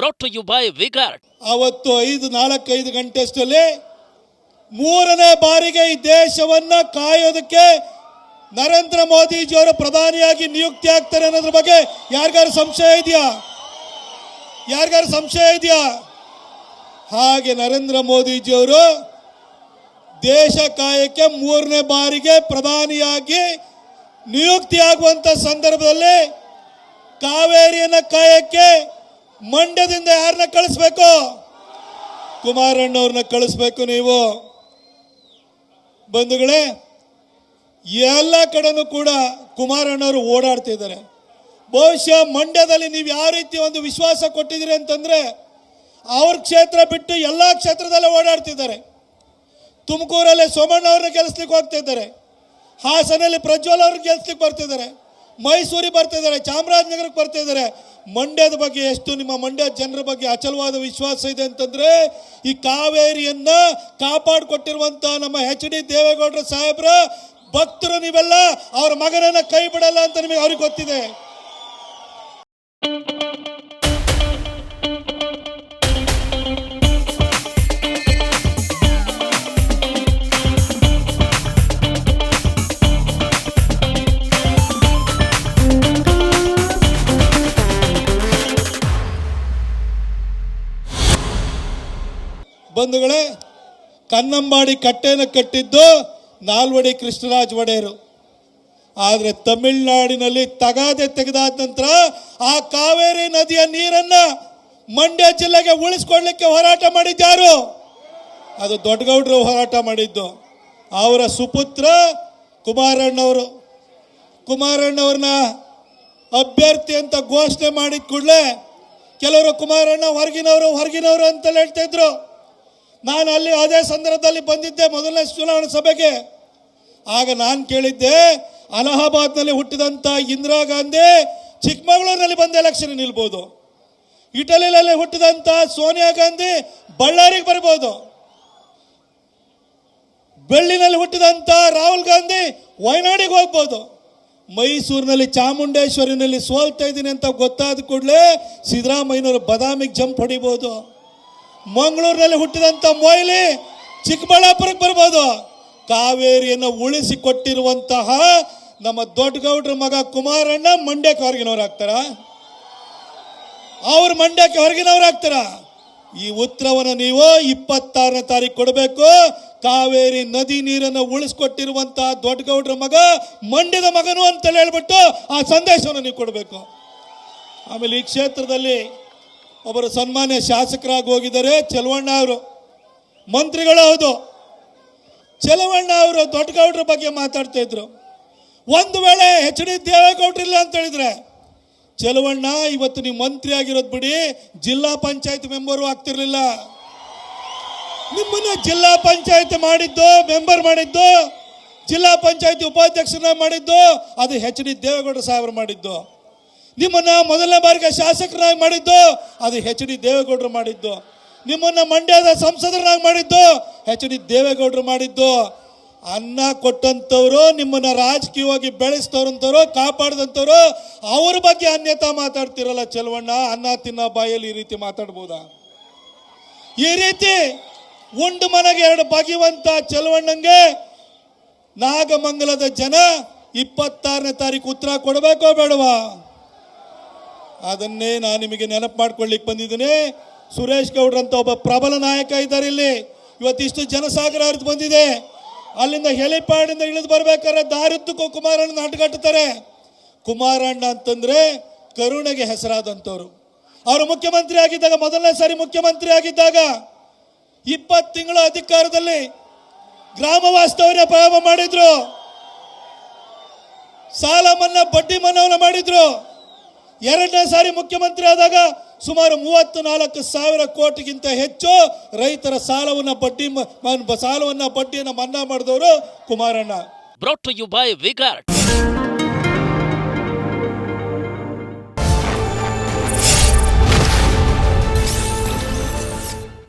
brought to you by. ಅವತ್ತು ಐದು ನಾಲ್ಕೈದು ಗಂಟೆ ಅಷ್ಟರಲ್ಲಿ ಮೂರನೇ ಬಾರಿಗೆ ಈ ದೇಶವನ್ನ ಕಾಯೋದಕ್ಕೆ ನರೇಂದ್ರ ಮೋದಿಜಿಯವರು ಪ್ರಧಾನಿಯಾಗಿ ನಿಯುಕ್ತಿ ಆಗ್ತಾರೆ ಅನ್ನೋದ್ರ ಬಗ್ಗೆ ಯಾರಿಗಾರು ಸಂಶಯ ಇದೆಯಾ ಯಾರಿಗಾರು ಸಂಶಯ ಇದೆಯಾ ಹಾಗೆ ನರೇಂದ್ರ ಮೋದಿಜಿಯವರು ದೇಶ ಕಾಯಕ್ಕೆ ಮೂರನೇ ಬಾರಿಗೆ ಪ್ರಧಾನಿಯಾಗಿ ನಿಯುಕ್ತಿ ಆಗುವಂತ ಸಂದರ್ಭದಲ್ಲಿ ಕಾವೇರಿಯನ್ನ ಕಾಯಕ್ಕೆ ಮಂಡ್ಯದಿಂದ ಯಾರನ್ನ ಕಳಿಸ್ಬೇಕು? ಕುಮಾರಣ್ಣವ್ರನ್ನ ಕಳಿಸ್ಬೇಕು ನೀವು. ಬಂಧುಗಳೇ, ಎಲ್ಲ ಕಡೆನೂ ಕೂಡ ಕುಮಾರಣ್ಣವರು ಓಡಾಡ್ತಿದ್ದಾರೆ ಬಹುಶಃ ಮಂಡ್ಯದಲ್ಲಿ ನೀವು ಯಾವ ರೀತಿ ಒಂದು ವಿಶ್ವಾಸ ಕೊಟ್ಟಿದ್ದೀರಿ ಅಂತಂದ್ರೆ, ಅವ್ರ ಕ್ಷೇತ್ರ ಬಿಟ್ಟು ಎಲ್ಲ ಕ್ಷೇತ್ರದಲ್ಲೇ ಓಡಾಡ್ತಿದ್ದಾರೆ ತುಮಕೂರಲ್ಲಿ ಸೋಮಣ್ಣ ಅವ್ರನ್ನ ಗೆಲ್ಲಿಸ್ಲಿಕ್ಕೆ ಹೋಗ್ತಿದ್ದಾರೆ ಹಾಸನಲ್ಲಿ ಪ್ರಜ್ವಲ್ ಅವ್ರನ್ನ ಗೆಲ್ಲಿಸ್ಲಿಕ್ಕೆ ಬರ್ತಿದ್ದಾರೆ ಮೈಸೂರಿಗೆ ಬರ್ತಿದ್ದಾರೆ ಚಾಮರಾಜನಗರಕ್ಕೆ ಬರ್ತಿದ್ದಾರೆ ಮಂಡ್ಯದ ಬಗ್ಗೆ ಎಷ್ಟು, ನಿಮ್ಮ ಮಂಡ್ಯ ಜನರ ಬಗ್ಗೆ ಅಚಲವಾದ ವಿಶ್ವಾಸ ಇದೆ ಅಂತಂದ್ರೆ, ಈ ಕಾವೇರಿಯನ್ನ ಕಾಪಾಡಿಕೊಟ್ಟಿರುವಂತ ನಮ್ಮ ಎಚ್ ಡಿ ದೇವೇಗೌಡರ ಸಾಹೇಬ್ರ ಭಕ್ತರು ನೀವೆಲ್ಲ, ಅವ್ರ ಮಗನನ್ನ ಕೈ ಬಿಡಲ್ಲ ಅಂತ ನಿಮಗೆ ಅವ್ರಿಗೆ ಗೊತ್ತಿದೆ. ಬಂಧುಗಳೇ, ಕನ್ನಂಬಾಡಿ ಕಟ್ಟೆಯನ್ನು ಕಟ್ಟಿದ್ದು ನಾಲ್ವಡಿ ಕೃಷ್ಣರಾಜ ಒಡೆಯರು. ಆದರೆ ತಮಿಳುನಾಡಿನಲ್ಲಿ ತಗಾದೆ ತೆಗೆದಾದ ನಂತರ ಆ ಕಾವೇರಿ ನದಿಯ ನೀರನ್ನ ಮಂಡ್ಯ ಜಿಲ್ಲೆಗೆ ಉಳಿಸ್ಕೊಳ್ಳಿಕ್ಕೆ ಹೋರಾಟ ಮಾಡಿದ್ದಾರು ಅದು ದೊಡ್ಡಗೌಡರು ಹೋರಾಟ ಮಾಡಿದ್ದು. ಅವರ ಸುಪುತ್ರ ಕುಮಾರಣ್ಣವರು. ಕುಮಾರಣ್ಣವ್ರನ್ನ ಅಭ್ಯರ್ಥಿ ಅಂತ ಘೋಷಣೆ ಮಾಡಿದ ಕೂಡಲೇ ಕೆಲವರು ಕುಮಾರಣ್ಣ ಹೊರಗಿನವರು ಹೊರಗಿನವರು ಅಂತ ಹೇಳ್ತಾ ಇದ್ರು. ನಾನು ಅಲ್ಲಿ ಅದೇ ಸಂದರ್ಭದಲ್ಲಿ ಬಂದಿದ್ದೆ ಮೊದಲನೇ ಚುನಾವಣಾ ಸಭೆಗೆ. ಆಗ ನಾನು ಕೇಳಿದ್ದೆ, ಅಲಹಾಬಾದ್ನಲ್ಲಿ ಹುಟ್ಟಿದಂಥ ಇಂದಿರಾ ಗಾಂಧಿ ಚಿಕ್ಕಮಗಳೂರಿನಲ್ಲಿ ಬಂದು ಎಲೆಕ್ಷನ್ ನಿಲ್ಬೋದು. ಇಟಲಿಯಲ್ಲಿ ಹುಟ್ಟಿದಂಥ ಸೋನಿಯಾ ಗಾಂಧಿ ಬಳ್ಳಾರಿಗೆ ಬರ್ಬೋದು. ಬೆಳ್ಳಿನಲ್ಲಿ ಹುಟ್ಟಿದಂಥ ರಾಹುಲ್ ಗಾಂಧಿ ವಯನಾಡಿಗೆ ಹೋಗ್ಬೋದು. ಮೈಸೂರಿನಲ್ಲಿ ಚಾಮುಂಡೇಶ್ವರಿನಲ್ಲಿ ಸೋಲ್ತಾ ಇದ್ದೀನಿ ಅಂತ ಗೊತ್ತಾದ ಕೂಡಲೇ ಸಿದ್ದರಾಮಯ್ಯನವರು ಬದಾಮಿಗೆ ಜಂಪ್ ಹೊಡಿಬೋದು. ಮಂಗಳೂರಿನಲ್ಲಿ ಹುಟ್ಟಿದಂಥ ಮೊಯ್ಲಿ ಚಿಕ್ಕಬಳ್ಳಾಪುರಕ್ಕೆ ಬರ್ಬೋದು. ಕಾವೇರಿಯನ್ನು ಉಳಿಸಿ ಕೊಟ್ಟಿರುವಂತಹ ನಮ್ಮ ದೊಡ್ಡಗೌಡ್ರ ಮಗ ಕುಮಾರಣ್ಣ ಮಂಡ್ಯಕ್ಕೆ ಹೊರಗಿನವ್ರು ಆಗ್ತಾರ? ಅವ್ರು ಮಂಡ್ಯಕ್ಕೆ ಹೊರಗಿನವ್ರು ಆಗ್ತಾರ? ಈ ಉತ್ತರವನ್ನು ನೀವು ಇಪ್ಪತ್ತಾರನೇ ತಾರೀಕು ಕೊಡಬೇಕು. ಕಾವೇರಿ ನದಿ ನೀರನ್ನು ಉಳಿಸ್ಕೊಟ್ಟಿರುವಂತಹ ದೊಡ್ಡಗೌಡ್ರ ಮಗ ಮಂಡ್ಯದ ಮಗನು ಅಂತ ಹೇಳ್ಬಿಟ್ಟು ಆ ಸಂದೇಶವನ್ನು ನೀವು ಕೊಡಬೇಕು. ಆಮೇಲೆ ಈ ಕ್ಷೇತ್ರದಲ್ಲಿ ಒಬ್ಬರು ಸನ್ಮಾನ್ಯ ಶಾಸಕರಾಗಿ ಹೋಗಿದ್ದಾರೆ. ಚೆಲುವಣ್ಣ ಅವರು ಮಂತ್ರಿಗಳು ಹೌದು. ಚೆಲುವಣ್ಣ ಅವರು ದೊಡ್ಡಗೌಡ್ರ ಬಗ್ಗೆ ಮಾತಾಡ್ತಾ ಇದ್ರು. ಒಂದು ವೇಳೆ ಎಚ್ ಡಿ ದೇವೇಗೌಡರಿಲ್ಲ ಅಂತ ಹೇಳಿದ್ರೆ, ಚೆಲುವಣ್ಣ, ಇವತ್ತು ನೀವು ಮಂತ್ರಿ ಆಗಿರೋದು ಬಿಡಿ, ಜಿಲ್ಲಾ ಪಂಚಾಯತ್ ಮೆಂಬರು ಆಗ್ತಿರ್ಲಿಲ್ಲ. ನಿಮ್ಮನ್ನ ಜಿಲ್ಲಾ ಪಂಚಾಯತ್ ಮಾಡಿದ್ದು, ಮೆಂಬರ್ ಮಾಡಿದ್ದು, ಜಿಲ್ಲಾ ಪಂಚಾಯತ್ ಉಪಾಧ್ಯಕ್ಷರನ್ನ ಮಾಡಿದ್ದು, ಅದು ಎಚ್ ಡಿ ದೇವೇಗೌಡ ಸಾಹೇಬರು ಮಾಡಿದ್ದು. ನಿಮ್ಮನ್ನ ಮೊದಲನೇ ಬಾರಿಗೆ ಶಾಸಕರಾಗಿ ಮಾಡಿದ್ದು ಅದು ಹೆಚ್ ಡಿ ದೇವೇಗೌಡರು ಮಾಡಿದ್ದು. ನಿಮ್ಮನ್ನ ಮಂಡ್ಯದ ಸಂಸದರಾಗಿ ಮಾಡಿದ್ದು ಹೆಚ್ ಡಿ ದೇವೇಗೌಡರು ಮಾಡಿದ್ದು. ಅನ್ನ ಕೊಟ್ಟಂಥವ್ರು, ನಿಮ್ಮನ್ನ ರಾಜಕೀಯವಾಗಿ ಬೆಳೆಸ್ತವ್ರಂಥವ್ರು, ಕಾಪಾಡಿದಂಥವ್ರು, ಅವ್ರ ಬಗ್ಗೆ ಅನ್ಯತಾ ಮಾತಾಡ್ತಿರಲ್ಲ ಚೆಲುವಣ್ಣ, ಅನ್ನ ತಿನ್ನ ಬಾಯಲ್ಲಿ ಈ ರೀತಿ ಮಾತಾಡ್ಬೋದಾ? ಈ ರೀತಿ ಉಂಡು ಮನೆಗೆ ಎರಡು ಬಗೆಯುವಂತ ಚೆಲುವಣ್ಣಂಗೆ ನಾಗಮಂಗಲದ ಜನ ಇಪ್ಪತ್ತಾರನೇ ತಾರೀಕು ಉತ್ತರ ಕೊಡಬೇಕೋ ಬೇಡವಾ? ಅದನ್ನೇ ನಾನು ನಿಮಗೆ ನೆನಪು ಮಾಡ್ಕೊಳ್ಳಿಕ್ಕೆ ಬಂದಿದ್ದೀನಿ. ಸುರೇಶ್ ಗೌಡ್ರಂತ ಒಬ್ಬ ಪ್ರಬಲ ನಾಯಕ ಇದ್ದಾರೆ ಇಲ್ಲಿ. ಇವತ್ತಿಷ್ಟು ಜನಸಾಗರ ಹರಿದು ಬಂದಿದೆ. ಅಲ್ಲಿಂದ ಹೆಲಿಪ್ಯಾಡಿಂದ ಇಳಿದು ಬರ್ಬೇಕಾದ್ರೆ ದಾರಿದ್ದಕ್ಕೂ ಕುಮಾರಣ್ಣ ಅಡ್ಗಟ್ಟುತ್ತಾರೆ ಕುಮಾರಣ್ಣ ಅಂತಂದ್ರೆ ಕರುಣೆಗೆ ಹೆಸರಾದಂಥವ್ರು. ಅವರು ಮುಖ್ಯಮಂತ್ರಿ ಆಗಿದ್ದಾಗ, ಮೊದಲನೇ ಸಾರಿ ಮುಖ್ಯಮಂತ್ರಿ ಆಗಿದ್ದಾಗ ಇಪ್ಪತ್ತು ತಿಂಗಳ ಅಧಿಕಾರದಲ್ಲಿ ಗ್ರಾಮ ವಾಸ್ತವ್ಯ ಪ್ರಾರಂಭ ಮಾಡಿದ್ರು. ಸಾಲ ಮನ್ನಾ ಬಡ್ಡಿ ಮನ್ನಾವನ್ನ ಮಾಡಿದ್ರು. ಎರಡನೇ ಸಾರಿ ಮುಖ್ಯಮಂತ್ರಿ ಆದಾಗ ಸುಮಾರು ಮೂವತ್ತು ನಾಲ್ಕು ಸಾವಿರ ಕೋಟಿಗಿಂತ ಹೆಚ್ಚು ರೈತರ ಸಾಲವನ್ನ ಬಡ್ಡಿ ಸಾಲವನ್ನ ಬಡ್ಡಿಯನ್ನು ಮನ್ನಾ ಮಾಡಿದವರು Kumaranna Brought you by V-Guard.